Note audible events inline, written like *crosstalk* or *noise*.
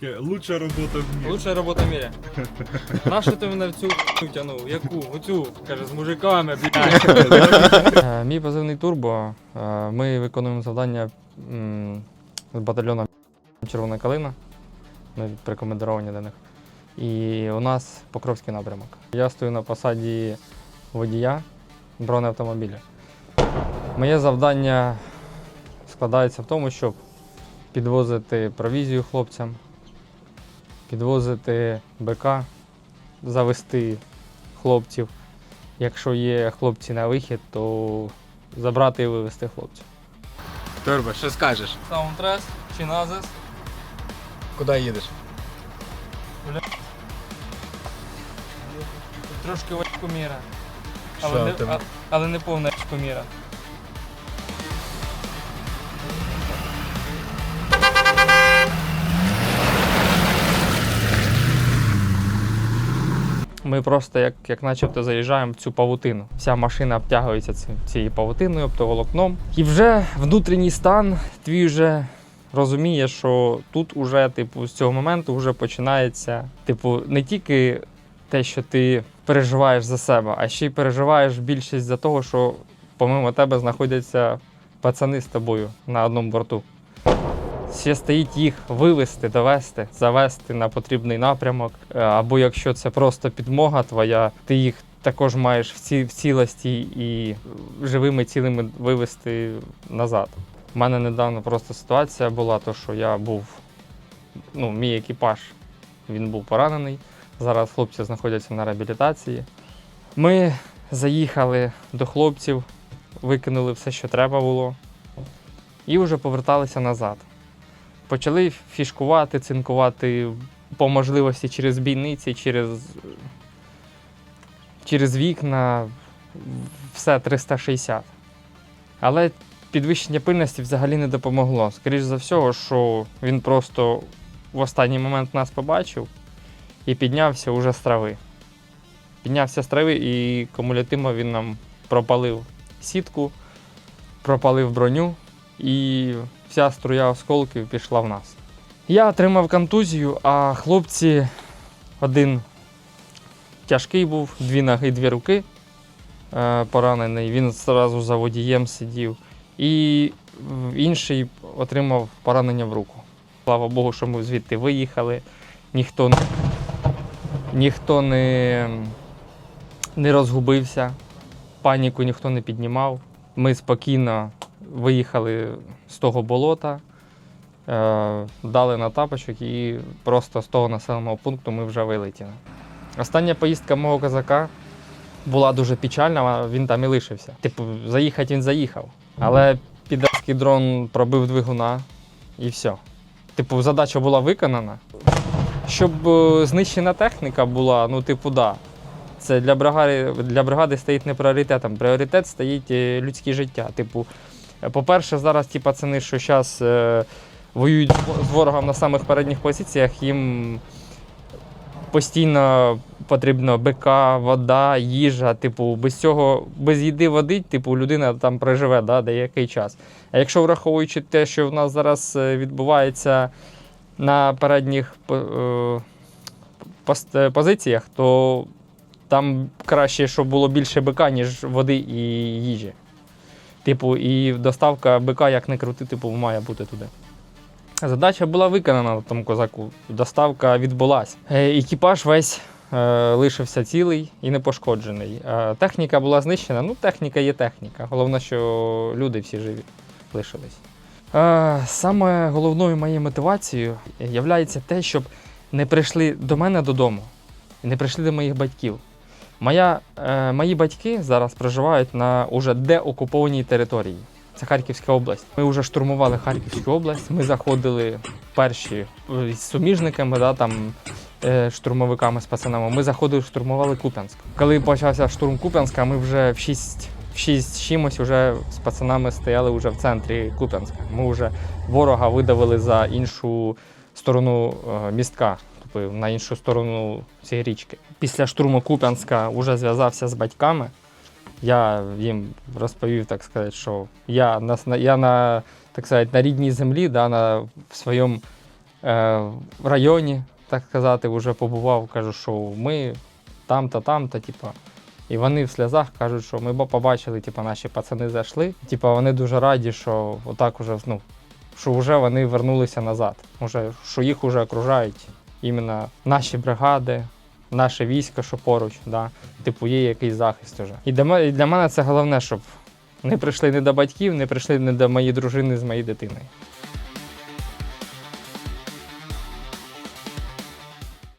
Таке, Лучша робота в мірі. Лучша робота в мірі. *laughs* Нащо ти мене в цю втягнув? Яку? Оцю? Каже, з мужиками, блядь. *laughs* Е, Мій позивний турбо. Е, Ми виконуємо завдання м, з батальйоном Червона калина. Ми прикомендовані до них. І у нас Покровський напрямок. Я стою на посаді водія бронеавтомобіля. Моє завдання складається в тому, щоб підвозити провізію хлопцям, підвозити БК, завести хлопців. Якщо є хлопці на вихід, то забрати і вивезти хлопців. Турбо, що скажеш? Саундтрес чи назис? Куди їдеш? Трошки очко міра. Але, але не повна очко Ми просто як, як начебто заїжджаємо в цю павутину. Вся машина обтягується цією павутиною, оптоволокном. І вже внутрішній стан твій вже розуміє, що тут уже, типу, з цього моменту вже починається, типу, не тільки те, що ти переживаєш за себе, а ще й переживаєш більшість за того, що помимо тебе знаходяться пацани з тобою на одному борту. Ще стоїть їх вивезти, довести, завести на потрібний напрямок. Е, Або якщо це просто підмога твоя, ти їх також маєш в, в цілості і живими цілими вивезти назад. У мене недавно просто ситуація була, то що я був, ну, мій екіпаж, він був поранений. Зараз хлопці знаходяться на реабілітації. Ми заїхали до хлопців, викинули все, що треба було, і вже поверталися назад. Почали фішкувати, цинкувати по можливості через бійниці, через, через вікна, все 360. Але підвищення пильності взагалі не допомогло. Скоріше за всього, що він просто в останній момент нас побачив і піднявся уже з трави. Піднявся з трави і кумулятивно він нам пропалив сітку, пропалив броню, і вся струя осколків пішла в нас. Я отримав контузію, а хлопці один тяжкий був, дві ноги, дві руки е, поранений. Він зразу за водієм сидів. І інший отримав поранення в руку. Слава Богу, що ми звідти виїхали. Ніхто, не- ніхто не, не розгубився, паніку ніхто не піднімав. Ми спокійно виїхали з того болота, е, дали на тапочок і просто з того населеного пункту ми вже вилетіли. Остання поїздка мого козака була дуже печальна, він там і лишився. Типу, заїхати він заїхав. Але підарський дрон пробив двигуна і все. Типу, задача була виконана. Щоб е, знищена техніка була, ну, типу, да. Це для бригади, для бригади стоїть не пріоритетом. Пріоритет стоїть е, людське життя. Типу, по-перше, зараз ті пацани, що зараз е, воюють з ворогом на самих передніх позиціях, їм постійно потрібно БК, вода, їжа. Типу, без цього, без їди води, типу, людина там проживе да, деякий час. А якщо враховуючи те, що в нас зараз е, відбувається на передніх по- е, е, позиціях, то там краще, щоб було більше БК, ніж води і їжі. Типу, і доставка БК, як не крути, типу, має бути туди. Задача була виконана на тому козаку. Доставка відбулась. Е, Екіпаж весь е, лишився цілий і непошкоджений. Е, техніка була знищена. Ну, техніка є техніка. Головне, що люди всі живі лишились. Е, саме головною моєю мотивацією є те, щоб не прийшли до мене додому не прийшли до моїх батьків. Моя, е, мої батьки зараз проживають на уже деокупованій території. Це Харківська область. Ми вже штурмували Харківську область. Ми заходили перші е, з суміжниками, да, там, е, штурмовиками з пацанами. Ми заходили, штурмували Куп'янськ. Коли почався штурм Куп'янська, ми вже в 6, в 6 з чимось вже з пацанами стояли вже в центрі Куп'янська. Ми вже ворога видавили за іншу сторону е, містка, тобто на іншу сторону цієї річки. Після штурму Куп'янська вже зв'язався з батьками. Я їм розповів, так сказати, що я на, я на, так сказати, на рідній землі, да, на, в своєму е, районі, так сказати, вже побував. Кажу, що ми там-то, там-то, типа. І вони в сльозах кажуть, що ми побачили, типа, наші пацани зайшли. Типа, вони дуже раді, що отак уже, ну, що вже вони вернулися назад. Уже, що їх вже окружають іменно наші бригади, наше військо, що поруч, да. типу, є якийсь захист уже. І для мене, це головне, щоб не прийшли не до батьків, не прийшли не до моєї дружини з моєю дитиною.